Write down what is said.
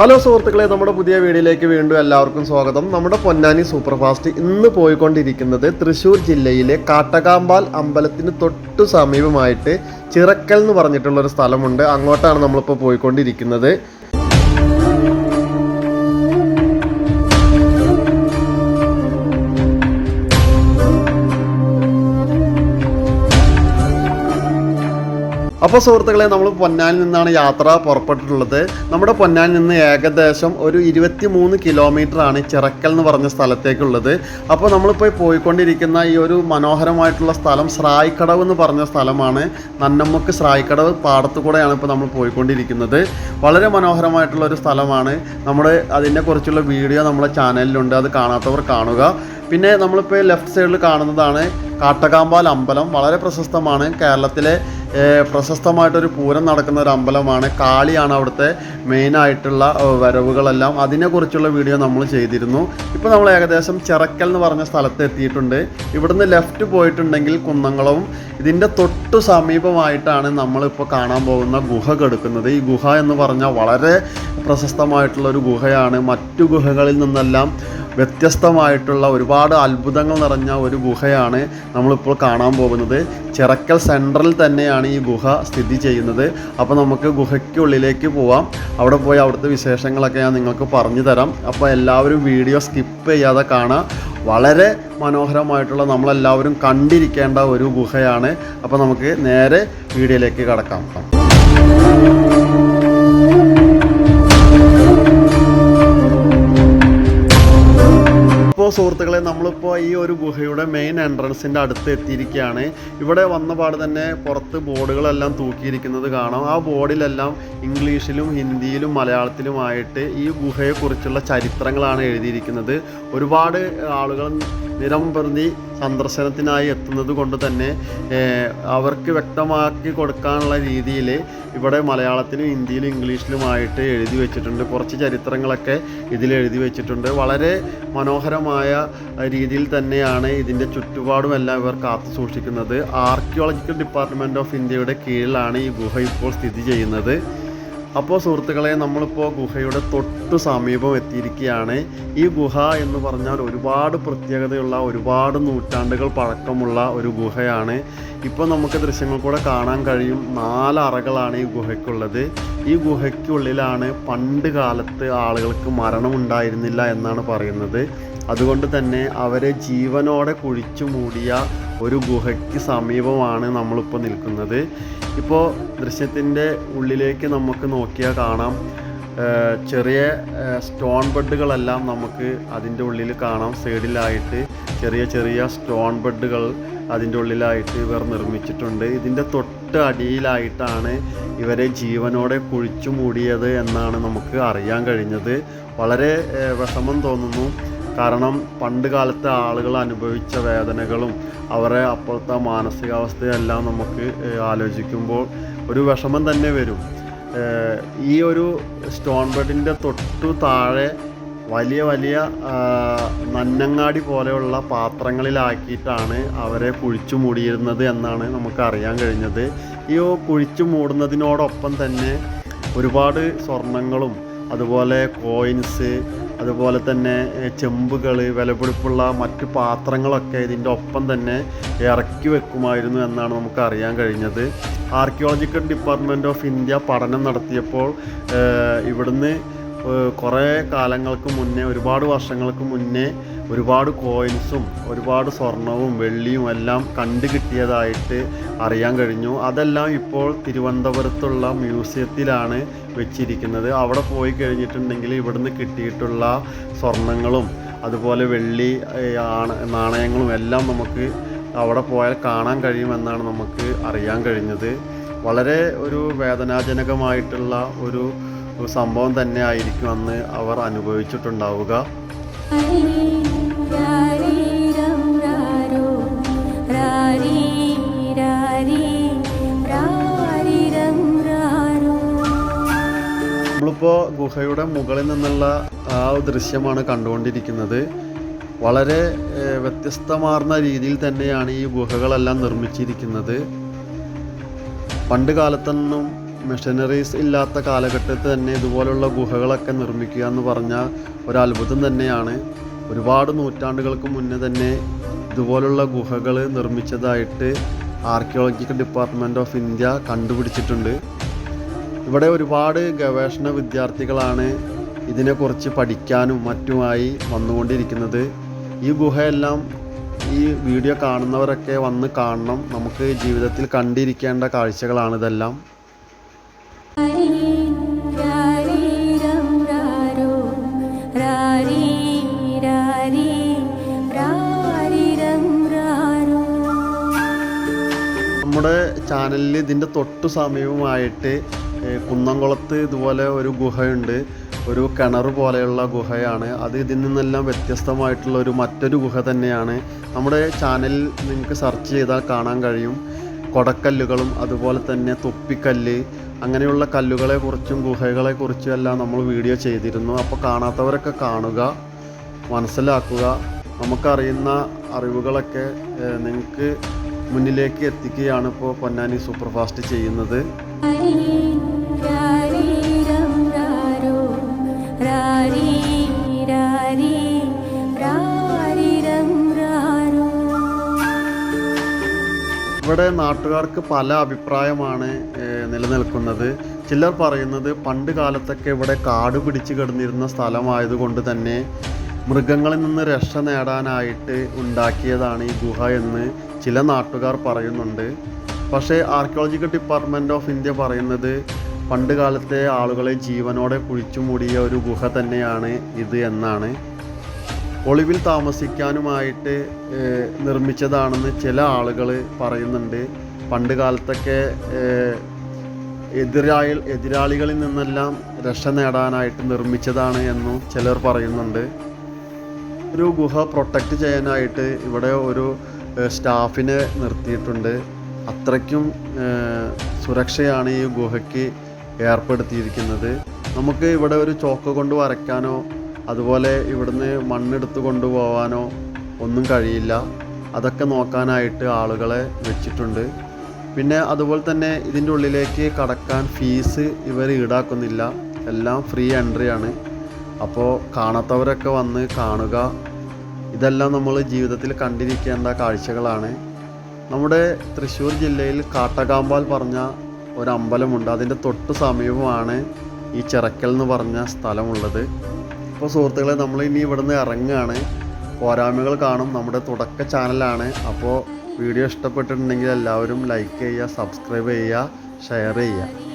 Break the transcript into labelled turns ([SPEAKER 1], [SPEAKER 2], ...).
[SPEAKER 1] Hello സുഹൃത്തുക്കളെ നമ്മുടെ പുതിയ വീഡിയോയിലേക്ക് വീണ്ടും എല്ലാവർക്കും സ്വാഗതം. നമ്മുടെ പൊന്നാനി സൂപ്പർഫാസ്റ്റ് ഇന്ന് പോയിക്കൊണ്ടിരിക്കുന്നത് തൃശ്ശൂർ ജില്ലയിലെ കാട്ടകാമ്പാൽ അമ്പലത്തിന് തൊട്ടു സമീപമായിട്ട് ചിറക്കൽ എന്ന് പറഞ്ഞിട്ടുള്ളൊരു സ്ഥലമുണ്ട്. അങ്ങോട്ടാണ് നമ്മളിപ്പോൾ പോയിക്കൊണ്ടിരിക്കുന്നത്. അപ്പോൾ സുഹൃത്തുക്കളെ നമ്മൾ പൊന്നാനിൽ നിന്നാണ് യാത്ര പുറപ്പെട്ടിട്ടുള്ളത്. നമ്മുടെ പൊന്നാനിൽ നിന്ന് ഏകദേശം ഒരു ഇരുപത്തി മൂന്ന് ആണ് ചിറക്കൽ എന്ന് പറഞ്ഞ സ്ഥലത്തേക്കുള്ളത്. അപ്പോൾ നമ്മളിപ്പോൾ പോയിക്കൊണ്ടിരിക്കുന്ന ഈ ഒരു മനോഹരമായിട്ടുള്ള സ്ഥലം സ്രായിക്കടവ് എന്ന് പറഞ്ഞ സ്ഥലമാണ്. നന്നമ്മക്ക് സ്രായിക്കടവ് പാടത്തു കൂടെയാണ് ഇപ്പോൾ നമ്മൾ പോയിക്കൊണ്ടിരിക്കുന്നത്. വളരെ മനോഹരമായിട്ടുള്ള ഒരു സ്ഥലമാണ്. നമ്മുടെ അതിനെക്കുറിച്ചുള്ള വീഡിയോ നമ്മുടെ ചാനലിലുണ്ട് അത് കാണാത്തവർ കാണുക. പിന്നെ നമ്മളിപ്പോൾ ലെഫ്റ്റ് സൈഡിൽ കാണുന്നതാണ് കാട്ടകാമ്പാൽ അമ്പലം. വളരെ പ്രശസ്തമാണ്. കേരളത്തിലെ പ്രശസ്തമായിട്ടൊരു പൂരം നടക്കുന്ന ഒരു അമ്പലമാണ്. കാളിയാണ് അവിടുത്തെ മെയിനായിട്ടുള്ള വരവുകളെല്ലാം. അതിനെക്കുറിച്ചുള്ള വീഡിയോ നമ്മൾ ചെയ്തിരുന്നു. ഇപ്പോൾ നമ്മൾ ഏകദേശം ചിറക്കൽ എന്ന് പറഞ്ഞ സ്ഥലത്ത് എത്തിയിട്ടുണ്ട്. ഇവിടുന്ന് ലെഫ്റ്റ് പോയിട്ടുണ്ടെങ്കിൽ കുന്നംകുളവും ഇതിന്റെ തൊട്ടു സമീപമായിട്ടാണ് നമ്മളിപ്പോൾ കാണാൻ പോകുന്ന ഗുഹ കെടുക്കുന്നത്. ഈ ഗുഹ എന്ന് പറഞ്ഞാൽ വളരെ പ്രശസ്തമായിട്ടുള്ള ഒരു ഗുഹയാണ്. മറ്റു ഗുഹകളിൽ നിന്നെല്ലാം വ്യത്യസ്തമായിട്ടുള്ള ഒരുപാട് അത്ഭുതങ്ങൾ നിറഞ്ഞ ഒരു ഗുഹയാണ് നമ്മളിപ്പോൾ കാണാൻ പോകുന്നത്. ചിറക്കൽ സെൻട്രൽ തന്നെയാണ് ഈ ഗുഹ സ്ഥിതി ചെയ്യുന്നത്. അപ്പോൾ നമുക്ക് ഗുഹയ്ക്കുള്ളിലേക്ക് പോവാം. അവിടെ പോയി അവിടുത്തെ വിശേഷങ്ങളൊക്കെ ഞാൻ നിങ്ങൾക്ക് പറഞ്ഞു തരാം. അപ്പോൾ എല്ലാവരും വീഡിയോ സ്കിപ്പ് ചെയ്യാതെ കാണാം. വളരെ മനോഹരമായിട്ടുള്ള നമ്മളെല്ലാവരും കണ്ടിരിക്കേണ്ട ഒരു ഗുഹയാണ്. അപ്പോൾ നമുക്ക് നേരെ വീഡിയോയിലേക്ക് കടക്കാം. സുഹൃത്തുക്കളെ നമ്മളിപ്പോൾ ഈ ഒരു ഗുഹയുടെ മെയിൻ എൻട്രൻസിന്റെ അടുത്ത് എത്തിയിരിക്കുകയാണ്. ഇവിടെ വന്ന പാട് തന്നെ പുറത്ത് ബോർഡുകളെല്ലാം തൂക്കിയിരിക്കുന്നത് കാണാം. ആ ബോർഡിലെല്ലാം ഇംഗ്ലീഷിലും ഹിന്ദിയിലും മലയാളത്തിലുമായിട്ട് ഈ ഗുഹയെക്കുറിച്ചുള്ള ചരിത്രങ്ങളാണ് എഴുതിയിരിക്കുന്നത്. ഒരുപാട് ആളുകൾ നിരം പ്രതി സന്ദർശനത്തിനായി എത്തുന്നത് കൊണ്ട് തന്നെ അവർക്ക് വ്യക്തമാക്കി കൊടുക്കാനുള്ള രീതിയിൽ ഇവിടെ മലയാളത്തിലും ഹിന്ദിയിലും ഇംഗ്ലീഷിലുമായിട്ട് എഴുതി വെച്ചിട്ടുണ്ട്. കുറച്ച് ചരിത്രങ്ങളൊക്കെ ഇതിൽ എഴുതി വെച്ചിട്ടുണ്ട്. വളരെ മനോഹരമായ രീതിയിൽ തന്നെയാണ് ഇതിന്റെ ചുറ്റുപാടും എല്ലാം ഇവർ കാത്തു സൂക്ഷിക്കുന്നത്. ആർക്കിയോളജിക്കൽ ഡിപ്പാർട്ട്മെന്റ് ഓഫ് ഇന്ത്യയുടെ കീഴിലാണ് ഈ ഗുഹ ഇപ്പോൾ സ്ഥിതി ചെയ്യുന്നത്. അപ്പോൾ സുഹൃത്തുക്കളെ നമ്മളിപ്പോൾ ഗുഹയുടെ തൊട്ടു സമീപം എത്തിയിരിക്കുകയാണ്. ഈ ഗുഹ എന്ന് പറഞ്ഞാൽ ഒരുപാട് പ്രത്യേകതയുള്ള ഒരുപാട് നൂറ്റാണ്ടുകൾ പഴക്കമുള്ള ഒരു ഗുഹയാണ്. ഇപ്പോൾ നമുക്ക് ദൃശ്യങ്ങൾ കൂടെ കാണാൻ കഴിയും. നാല് അറകളാണ് ഈ ഗുഹയ്ക്കുള്ളത്. ഈ ഗുഹയ്ക്കുള്ളിലാണ് പണ്ട് കാലത്ത് ആളുകൾക്ക് മരണമുണ്ടായിരുന്നില്ല എന്നാണ് പറയുന്നത്. അതുകൊണ്ട് തന്നെ അവരെ ജീവനോടെ കുഴിച്ചു മൂടിയ ഒരു ഗുഹയ്ക്ക് സമീപമാണ് നമ്മളിപ്പോൾ നിൽക്കുന്നത്. ഇപ്പോൾ ദൃശ്യത്തിന്റെ ഉള്ളിലേക്ക് നമുക്ക് നോക്കിയാൽ കാണാം. ചെറിയ സ്റ്റോൺ ബെഡുകളെല്ലാം നമുക്ക് അതിന്റെ ഉള്ളിൽ കാണാം. സൈഡിലായിട്ട് ചെറിയ ചെറിയ സ്റ്റോൺ ബെഡുകൾ അതിന്റെ ഉള്ളിലായിട്ട് ഇവർ നിർമ്മിച്ചിട്ടുണ്ട്. ഇതിന്റെ തൊട്ട് അടിയിലായിട്ടാണ് ഇവരെ ജീവനോടെ കുഴിച്ചു മൂടിയത് എന്നാണ് നമുക്ക് അറിയാൻ കഴിഞ്ഞത്. വളരെ വിഷമം തോന്നുന്നു. കാരണം പണ്ട് കാലത്തെ ആളുകൾ അനുഭവിച്ച വേദനകളും അവരെ അപ്പോഴത്തെ മാനസികാവസ്ഥയെല്ലാം നമുക്ക് ആലോചിക്കുമ്പോൾ ഒരു വിഷമം തന്നെ വരും. ഈ ഒരു സ്റ്റോൺ ബെഡിന്റെ തൊട്ടു താഴെ വലിയ വലിയ നന്നങ്ങാടി പോലെയുള്ള പാത്രങ്ങളിലാക്കിയിട്ടാണ് അവരെ കുഴിച്ചു മൂടിയിരുന്നത് എന്നാണ് നമുക്ക് അറിയാൻ കഴിഞ്ഞത്. ഈ കുഴിച്ചു മൂടുന്നതിനോടൊപ്പം തന്നെ ഒരുപാട് സ്വർണങ്ങളും അതുപോലെ കോയിൻസ് അതുപോലെ തന്നെ ചെമ്പുകൾ വിലപിടിപ്പുള്ള മറ്റ് പാത്രങ്ങളൊക്കെ ഇതിന്റെ ഒപ്പം തന്നെ ഇറക്കി വെക്കുമായിരുന്നു എന്നാണ് നമുക്ക് അറിയാൻ കഴിഞ്ഞത്. ആർക്കിയോളജിക്കൽ ഡിപ്പാർട്ട്മെന്റ് ഓഫ് ഇന്ത്യ പഠനം നടത്തിയപ്പോൾ ഇവിടുന്ന് കുറേ കാലങ്ങൾക്ക് മുന്നേ ഒരുപാട് വർഷങ്ങൾക്ക് മുന്നേ ഒരുപാട് കോയിൻസും ഒരുപാട് സ്വർണവും വെള്ളിയും എല്ലാം കണ്ടു കിട്ടിയതായിട്ട് അറിയാൻ കഴിഞ്ഞു. അതെല്ലാം ഇപ്പോൾ തിരുവനന്തപുരത്തുള്ള മ്യൂസിയത്തിലാണ് വെച്ചിരിക്കുന്നത്. അവിടെ പോയി കഴിഞ്ഞിട്ടുണ്ടെങ്കിൽ ഇവിടുന്ന് കിട്ടിയിട്ടുള്ള സ്വർണങ്ങളും അതുപോലെ വെള്ളി നാണയങ്ങളും എല്ലാം നമുക്ക് അവിടെ പോയാൽ കാണാൻ കഴിയുമെന്നാണ് നമുക്ക് അറിയാൻ കഴിഞ്ഞത്. വളരെ ഒരു വേദനാജനകമായിട്ടുള്ള ഒരു ഒരു സംഭവം തന്നെ ആയിരിക്കും അന്ന് അവർ അനുഭവിച്ചിട്ടുണ്ടാവുക. നമ്മളിപ്പോൾ ഗുഹയുടെ മുകളിൽ നിന്നുള്ള ആ ദൃശ്യമാണ് കണ്ടുകൊണ്ടിരിക്കുന്നത്. വളരെ വ്യത്യസ്തമാർന്ന രീതിയിൽ തന്നെയാണ് ഈ ഗുഹകളെല്ലാം നിർമ്മിച്ചിരിക്കുന്നത്. പണ്ട് കാലത്തൊന്നും മെഷീനറീസ് ഇല്ലാത്ത കാലഘട്ടത്തിൽ തന്നെ ഇതുപോലുള്ള ഗുഹകളൊക്കെ നിർമ്മിക്കുക എന്ന് പറഞ്ഞാൽ ഒരത്ഭുതം തന്നെയാണ്. ഒരുപാട് നൂറ്റാണ്ടുകൾക്ക് മുന്നേ തന്നെ ഇതുപോലുള്ള ഗുഹകൾ നിർമ്മിച്ചതായിട്ട് ആർക്കിയോളജിക്കൽ ഡിപ്പാർട്ട്മെന്റ് ഓഫ് ഇന്ത്യ കണ്ടുപിടിച്ചിട്ടുണ്ട്. ഇവിടെ ഒരുപാട് ഗവേഷണ വിദ്യാർത്ഥികളാണ് ഇതിനെക്കുറിച്ച് പഠിക്കാനും മറ്റുമായി വന്നുകൊണ്ടിരിക്കുന്നത്. ഈ ഗുഹയെല്ലാം ഈ വീഡിയോ കാണുന്നവരൊക്കെ വന്ന് കാണണം. നമുക്ക് ജീവിതത്തിൽ കണ്ടിരിക്കേണ്ട കാഴ്ചകളാണിതെല്ലാം നമ്മുടെ ചാനലിൽ ഇതിന്റെ തൊട്ടു സമയവുമായിട്ട് കുന്നംകുളത്ത് ഇതുപോലെ ഒരു ഗുഹയുണ്ട്. ഒരു കിണർ പോലെയുള്ള ഗുഹയാണ്. അത് ഇതിൽ നിന്നെല്ലാം വ്യത്യസ്തമായിട്ടുള്ള ഒരു മറ്റൊരു ഗുഹ തന്നെയാണ്. നമ്മുടെ ചാനൽ നിങ്ങൾക്ക് സെർച്ച് ചെയ്താൽ കാണാൻ കഴിയും. കൊടക്കല്ലുകളും അതുപോലെ തന്നെ തൊപ്പിക്കല്ല് അങ്ങനെയുള്ള കല്ലുകളെക്കുറിച്ചും ഗുഹകളെക്കുറിച്ചും എല്ലാം നമ്മൾ വീഡിയോ ചെയ്തിരുന്നു. അപ്പോൾ കാണാത്തവരൊക്കെ കാണുക മനസ്സിലാക്കുക. നമുക്കറിയുന്ന അറിവുകളൊക്കെ നിങ്ങൾക്ക് മുന്നിലേക്ക് എത്തിക്കുകയാണ് ഇപ്പോൾ പൊന്നാനി സൂപ്പർ ഫാസ്റ്റ് ചെയ്യുന്നത്. ഇവിടെ നാട്ടുകാർക്ക് പല അഭിപ്രായമാണ് നിലനിൽക്കുന്നത്. ചിലർ പറയുന്നത് പണ്ട് കാലത്തൊക്കെ ഇവിടെ കാട് പിടിച്ച് കിടന്നിരുന്ന സ്ഥലമായതുകൊണ്ട് തന്നെ മൃഗങ്ങളിൽ നിന്ന് രക്ഷ നേടാനായിട്ട് ഉണ്ടാക്കിയതാണ് ഈ ഗുഹ എന്ന് ചില നാട്ടുകാർ പറയുന്നുണ്ട്. പക്ഷേ ആർക്കിയോളജിക്കൽ ഡിപ്പാർട്ട്മെന്റ് ഓഫ് ഇന്ത്യ പറയുന്നത് പണ്ട് കാലത്തെ ആളുകളെ ജീവനോടെ കുഴിച്ചു മൂടിയ ഒരു ഗുഹ തന്നെയാണ് ഇത് എന്നാണ്. ഒളിവിൽ താമസിക്കാനുമായിട്ട് നിർമ്മിച്ചതാണെന്ന് ചില ആളുകൾ പറയുന്നുണ്ട്. പണ്ട് കാലത്തൊക്കെ എതിരാളി എതിരാളികളിൽ നിന്നെല്ലാം രക്ഷ നേടാനായിട്ട് നിർമ്മിച്ചതാണ് എന്നും ചിലർ പറയുന്നുണ്ട്. ഒരു ഗുഹ പ്രൊട്ടക്റ്റ് ചെയ്യാനായിട്ട് ഇവിടെ ഒരു സ്റ്റാഫിനെ നിർത്തിയിട്ടുണ്ട്. അത്രയ്ക്കും സുരക്ഷയാണ് ഈ ഗുഹയ്ക്ക് ഏർപ്പെടുത്തിയിരിക്കുന്നത്. നമുക്ക് ഇവിടെ ഒരു ചോക്ക് കൊണ്ട് വരയ്ക്കാനോ അതുപോലെ ഇവിടുന്ന് മണ്ണെടുത്ത് കൊണ്ടുപോകാനോ ഒന്നും കഴിയില്ല. അതൊക്കെ നോക്കാനായിട്ട് ആളുകളെ വെച്ചിട്ടുണ്ട്. പിന്നെ അതുപോലെ തന്നെ ഇതിന്റെ ഉള്ളിലേക്ക് കടക്കാൻ ഫീസ് ഇവർ ഈടാക്കുന്നില്ല. എല്ലാം ഫ്രീ എൻട്രി ആണ്. അപ്പോൾ കാണാത്തവരൊക്കെ വന്ന് കാണുക. ഇതെല്ലാം നമ്മൾ ജീവിതത്തിൽ കണ്ടിരിക്കേണ്ട കാഴ്ചകളാണ്. നമ്മുടെ തൃശ്ശൂർ ജില്ലയിൽ കാട്ടകാമ്പാൽ പറഞ്ഞ ഒരു അമ്പലമുണ്ട്. അതിന്റെ തൊട്ട് സമീപമാണ് ഈ ചിറക്കൽ എന്ന് പറഞ്ഞ സ്ഥലമുള്ളത്. അപ്പോൾ സുഹൃത്തുക്കളെ നമ്മൾ ഇനി ഇവിടുന്ന് ഇറങ്ങുകയാണ്. പോരായ്മകൾ കാണും നമ്മുടെ തുടക്ക ചാനലാണ്. അപ്പോൾ വീഡിയോ ഇഷ്ടപ്പെട്ടിട്ടുണ്ടെങ്കിൽ എല്ലാവരും ലൈക്ക് ചെയ്യുക സബ്സ്ക്രൈബ് ചെയ്യുക ഷെയർ ചെയ്യുക.